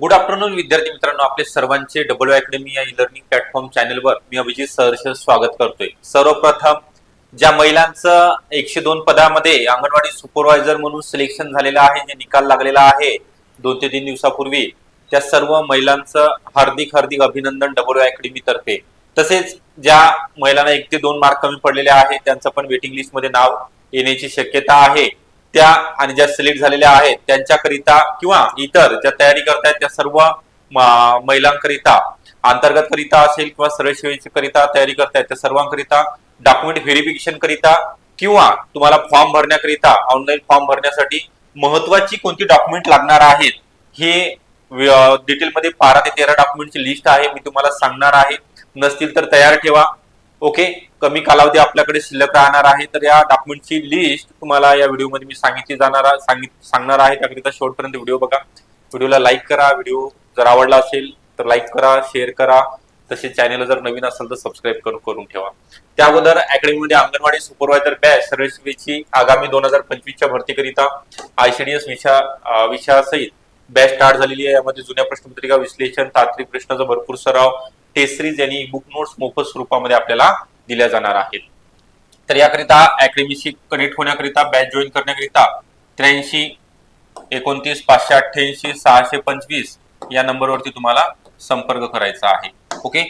Good afternoon विद्यार्थी मित्रांनो. आपले सर्वांचे डबल अकॅडमी या लर्निंग प्लॅटफॉर्म चॅनलवर मी अभिजित सहर्ष स्वागत करतोय. सर्वप्रथम ज्या महिलांचं एकशे दोन पदामध्ये अंगणवाडी सुपरवायझर म्हणून सिलेक्शन झालेलं आहे जे निकाल लागलेला आहे दोन ते तीन दिवसापूर्वी त्या सर्व महिलांचं हार्दिक हार्दिक अभिनंदन डबल अकॅडमी तर्फे. तसेच ज्या महिलांना एक ते दोन मार्क कमी पडलेले आहेत त्यांचं पण वेटिंग लिस्टमध्ये नाव येण्याची शक्यता आहे. त्या आणि ज्या सिलेक्ट झालेल्या आहेत त्यांच्याकरिता किंवा इतर ज्या तयारी करतायत त्या सर्व महिलांकरिता अंतर्गत करिता असेल किंवा सरळ सेवेची करिता तयारी करतायत त्या सर्वांकरिता डॉक्युमेंट व्हेरिफिकेशन करिता किंवा तुम्हाला फॉर्म भरण्याकरिता ऑनलाईन फॉर्म भरण्यासाठी महत्वाची कोणती डॉक्युमेंट लागणार आहेत हे डिटेलमध्ये बारा ते तेरा डॉक्युमेंटची लिस्ट आहे मी तुम्हाला सांगणार आहे. नसतील तर तयार ठेवा. ओके कमी कालावधी आपल्याकडे शिल्लक राहणार आहे. तर या डॉक्युमेंटची लिस्ट तुम्हाला या व्हिडिओमध्ये मी सांगितली जाणार सांगित सांगणार आहे. त्याकरिता शेवटपर्यंत व्हिडिओ बघा. व्हिडिओला लाईक करा. व्हिडिओ जर आवडला असेल तर लाईक करा शेअर करा. तसेच चॅनल जर नवीन असेल तर सबस्क्राईब करून करून ठेवा. त्या अगोदर अकॅडमीमध्ये अंगणवाडी सुपरवायझर बॅच सरळ आगामी दोन हजार पंचवीसच्या भरतीकरिता आयसीडीएस विषया विषयासहित बॅच स्टार्ट झालेली आहे. यामध्ये जुन्या प्रश्नपत्रिका विश्लेषण तांत्रिक प्रश्नाचा भरपूर सराव टेस्ट सिरीज आणि बुक नोट्स मोफत स्वरूपामध्ये आपल्याला दिल्या जाणार आहेत. तर याकरिता अकॅडमीशी कनेक्ट होण्याकरिता बॅच जॉईन करण्याकरिता त्र्याऐंशी एकोणतीस पाचशे अठ्ठ्याऐंशी सहाशे पंचवीस या नंबरवरती तुम्हाला संपर्क करायचा आहे. ओके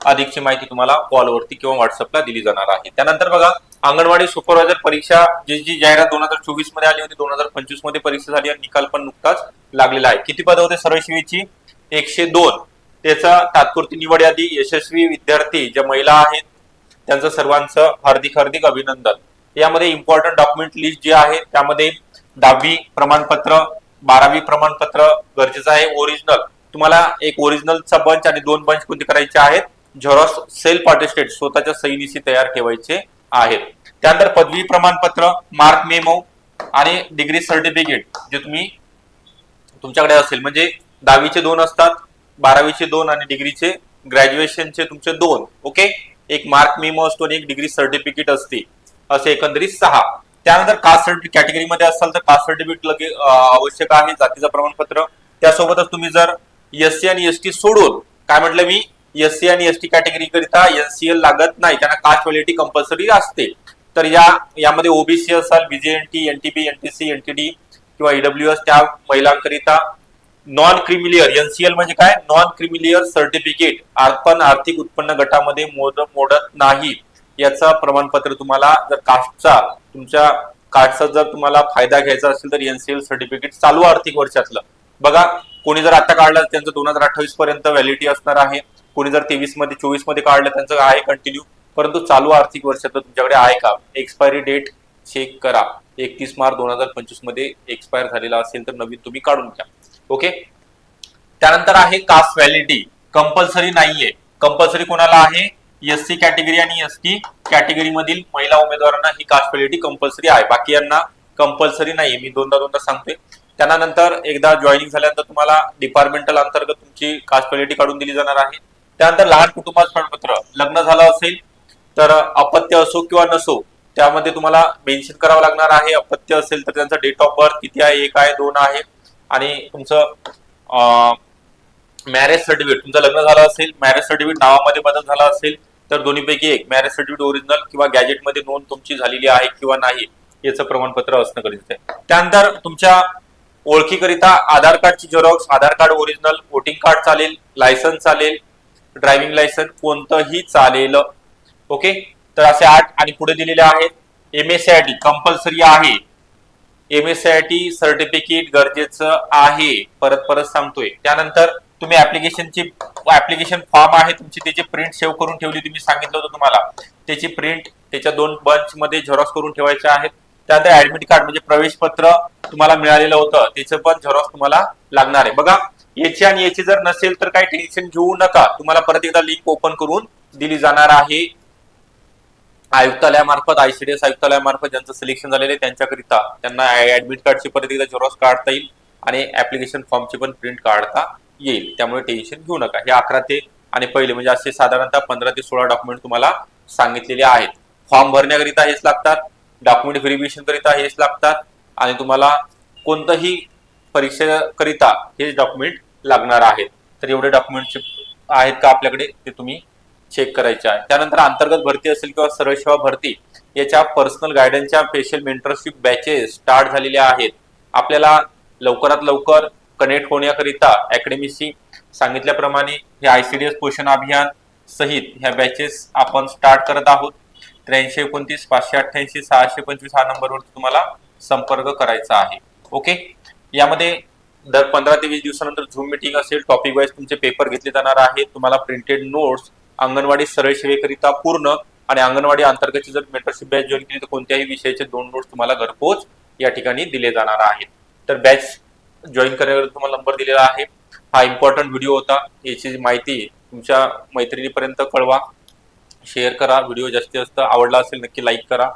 अधिकची माहिती तुम्हाला कॉलवरती किंवा व्हॉट्सअपला दिली जाणार आहे. त्यानंतर बघा अंगणवाडी सुपरवायझर परीक्षा जी जी जाहिरात दोन हजार चोवीसमध्ये आली होती दोन हजार पंचवीसमध्ये परीक्षा झाली आणि निकाल पण नुकताच लागलेला आहे. किती पद होते? सरळ एकशे दोन. त्याचा तात्पुरती निवड यादी यशस्वी विद्यार्थी ज्या महिला आहेत त्यांचं सर्वांचं हार्दिक हार्दिक अभिनंदन. यामध्ये इम्पॉर्टंट डॉक्युमेंट लिस्ट जी आहे त्यामध्ये दहावी प्रमाणपत्र बारावी प्रमाणपत्र गरजेचं आहे ओरिजिनल तुम्हाला एक ओरिजिनलचा बंच आणि दोन बंच कोणते करायचे आहेत? झेरॉक्स सेल्फ अटेस्टेड स्वतःच्या सैनिशी तयार ठेवायचे आहेत. त्यानंतर पदवी प्रमाणपत्र मार्क मेमो आणि डिग्री सर्टिफिकेट जे तुम्ही तुमच्याकडे असेल. म्हणजे दहावीचे दोन असतात बारावीचे दोन आणि डिग्रीचे ग्रॅज्युएशनचे तुमचे दोन ओके एक मार्क मेमो असतो आणि एक डिग्री सर्टिफिकेट असते असे एकंदरीत सहा. त्यानंतर कास्ट सर्टिफिकेट कॅटेगरीमध्ये असाल तर कास्ट सर्टिफिकेट लगे आवश्यक आहे जातीचं प्रमाणपत्र. त्यासोबतच तुम्ही जर एस सी आणि एस टी सोडून काय म्हटलं मी? एस सी आणि एस टी कॅटेगरी करिता एनसीएल लागत नाही त्यांना कास्ट व्हॅलिटी कंपल्सरी असते. तर या यामध्ये ओबीसी असाल बीजेएनटी एनटीबी एनटीसी एनटीडी किंवा ईडब्ल्यू एस त्या महिलांकरिता नॉन क्रिमिलियर एनसीएल म्हणजे काय? नॉन क्रिमिलियर सर्टिफिकेट आपण आर्थिक उत्पन्न गटामध्ये मोड मोडत नाही. याचा प्रमाणपत्र तुम्हाला जर कास्टचा तुमच्या कास्टचा जर तुम्हाला फायदा घ्यायचा असेल तर एनसीएल सर्टिफिकेट चालू आर्थिक वर्षातलं. बघा कोणी जर आता काढलं त्यांचं दोन हजार अठ्ठावीस पर्यंत व्हॅलिडिटी असणार आहे. कोणी जर तेवीसमध्ये चोवीसमध्ये काढलं त्यांचं आहे कंटिन्यू परंतु चालू आर्थिक वर्षातलं तुमच्याकडे आहे का? एक्सपायरी डेट चेक करा. एकतीस मार्च दोन हजार पंचवीसमध्ये एक्सपायर झालेला असेल तर नवीन तुम्ही काढून घ्या. ओके? त्यानंतर आहे कास्ट व्हॅलिडिटी कंपल्सरी नाहीये. कंपल्सरी कोणाला आहे? एस सी कॅटेगरी आणि एस टी कॅटेगरी मधील महिला उमेदवारांना ही कास्ट व्हॅलिडिटी कंपल्सरी आहे. बाकी यांना कंपल्सरी नाही मी दोनदा दोनदा सांगतोय. त्यानंतर एकदा जॉईनिंग झाल्यानंतर तुम्हाला डिपार्टमेंटल अंतर्गत तुमची कास्ट व्हॅलिडिटी काढून दिली जाणार आहे. त्यानंतर लहान कुटुंबात प्रमाणपत्र लग्न झालं असेल तर अपत्य असो किंवा नसो त्यामध्ये तुम्हाला मेन्शन करावं लागणार आहे. अपत्य असेल तर त्यांचा डेट ऑफ बर्थ किती आहे एक आहे दोन आहे. आणि तुमचं मॅरेज सर्टिफिकेट तुमचं लग्न झालं असेल मॅरेज सर्टिफिकेट नावामध्ये बदल झाला असेल तर दोन्हीपैकी एक मॅरेज सर्टिफिकेट ओरिजिनल किंवा गॅजेटमध्ये नोंद तुमची झालेली आहे किंवा नाही याचं प्रमाणपत्र असणं गरजेचं आहे. त्यानंतर तुमच्या ओळखीकरिता आधार कार्डची xerox Aadhaar card original voting card चालेल लायसन्स चालेल ड्रायव्हिंग लायसन्स कोणतंही चालेल. ओके? तर असे आठ आणि पुढे दिलेले आहेत. M S C I T compulsory आहे. M S C I T certificate गरजेचं आहे. परत परत सांगतोय. त्यानंतर तुम्ही ऍप्लिकेशनची ऍप्लिकेशन फॉर्म आहे तुमची त्याची प्रिंट सेव्ह करून ठेवली तुम्ही सांगितलं होतं तुम्हाला. त्याची प्रिंट त्याच्या दोन बंच मध्ये झेरॉक्स करून ठेवायचे आहेत. त्यानंतर ऍडमिट कार्ड म्हणजे प्रवेश पत्र तुम्हाला मिळालेलं होतं. त्याचं पण झेरॉक्स तुम्हाला लागणार आहे. बघा याची आणि याची जर नसेल तर काही टेन्शन घेऊ नका. तुम्हाला परत एकदा लिंक ओपन करून दिली जाणार आहे. आयुक्तालयामार्फत आयसीडीएस आयुक्तालयामार्फत ज्यांचं सिलेक्शन झालेलं आहे त्यांच्याकरिता त्यांना ऍडमिट कार्डची परत एकदा झेरॉक्स काढता येईल आणि ऍप्लिकेशन फॉर्मची पण प्रिंट काढता येईल. त्यामुळे टेन्शन घेऊ नका. हे अकरा ते आणि पहिले म्हणजे असे साधारणतः पंधरा ते सोळा डॉक्युमेंट तुम्हाला सांगितलेले आहेत. फॉर्म भरण्याकरिता हेच लागतात डॉक्युमेंट व्हेरिफिकेशन करिता हेच लागतात आणि तुम्हाला कोणतंही परीक्षेकरिता हेच डॉक्युमेंट लागणार आहेत. तर एवढे डॉक्युमेंटचे आहेत का आपल्याकडे? ते तुम्ही चेक करायचे आहे त्यानंतर अंतर्गत भरती असेल किंवा सरळ सेवा भरती याच्या पर्सनल गायडन्सच्या स्पेशल मेंटरशिप बॅचेस स्टार्ट झालेल्या आहेत. आपल्याला लवकरात लवकर कनेक्ट होण्याकरिता अकॅडमीशी सांगितल्याप्रमाणे हे आय सी डी एस पोषण अभियान सहित ह्या बॅचेस आपण स्टार्ट करत आहोत. त्र्याऐंशी एकोणतीस पाचशे अठ्ठ्याऐंशी सहाशे पंचवीस हा नंबरवर तुम्हाला संपर्क करायचा आहे. ओके? यामध्ये दर पंधरा ते वीस दिवसानंतर झूम मिटिंग असेल. टॉपिक वाईज तुमचे पेपर घेतले जाणार आहेत. तुम्हाला प्रिंटेड नोट्स अंगणवाडी सरळ सेवेकरिता पूर्ण आणि अंगणवाडी अंतर्गतची जर मेंटरशिप बॅच जॉईन केली तर कोणत्याही विषयाचे दोन नोट्स तुम्हाला घरपोच या ठिकाणी दिले जाणार आहेत. तर बॅच जॉईन करण्याकरिता तुम्हाला नंबर दिलेला आहे. हा इम्पॉर्टंट व्हिडिओ होता. याची माहिती तुमच्या मैत्रिणीपर्यंत कळवा. शेअर करा. व्हिडिओ जास्तीत जास्त आवडला असेल नक्की लाईक करा.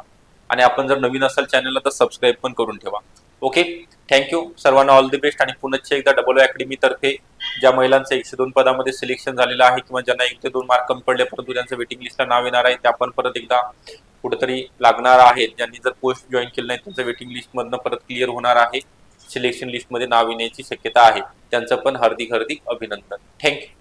आणि आपण जर नवीन असाल चॅनलला तर सबस्क्राईब पण करून ठेवा. ओके थँक्यू सर्वांना ऑल द बेस्ट आणि पुन्हा एकदा डबल अकॅडमीतर्फे ज्या महिलांचं एकशे दोन पदामध्ये सिलेक्शन झालेलं आहे किंवा ज्यांना एक ते दोन मार्क कमी पडले परंतु त्यांचं वेटिंग लिस्टला नाव येणार आहे त्या पण परत एकदा कुठेतरी लागणार आहेत. ज्यांनी जर पोस्ट जॉईन केलं नाही त्यांचं वेटिंग लिस्टमधनं परत क्लिअर होणार आहे. सिलेक्शन लिस्टमध्ये नाव येण्याची शक्यता आहे. त्यांचं पण हार्दिक हार्दिक अभिनंदन. थँक्यू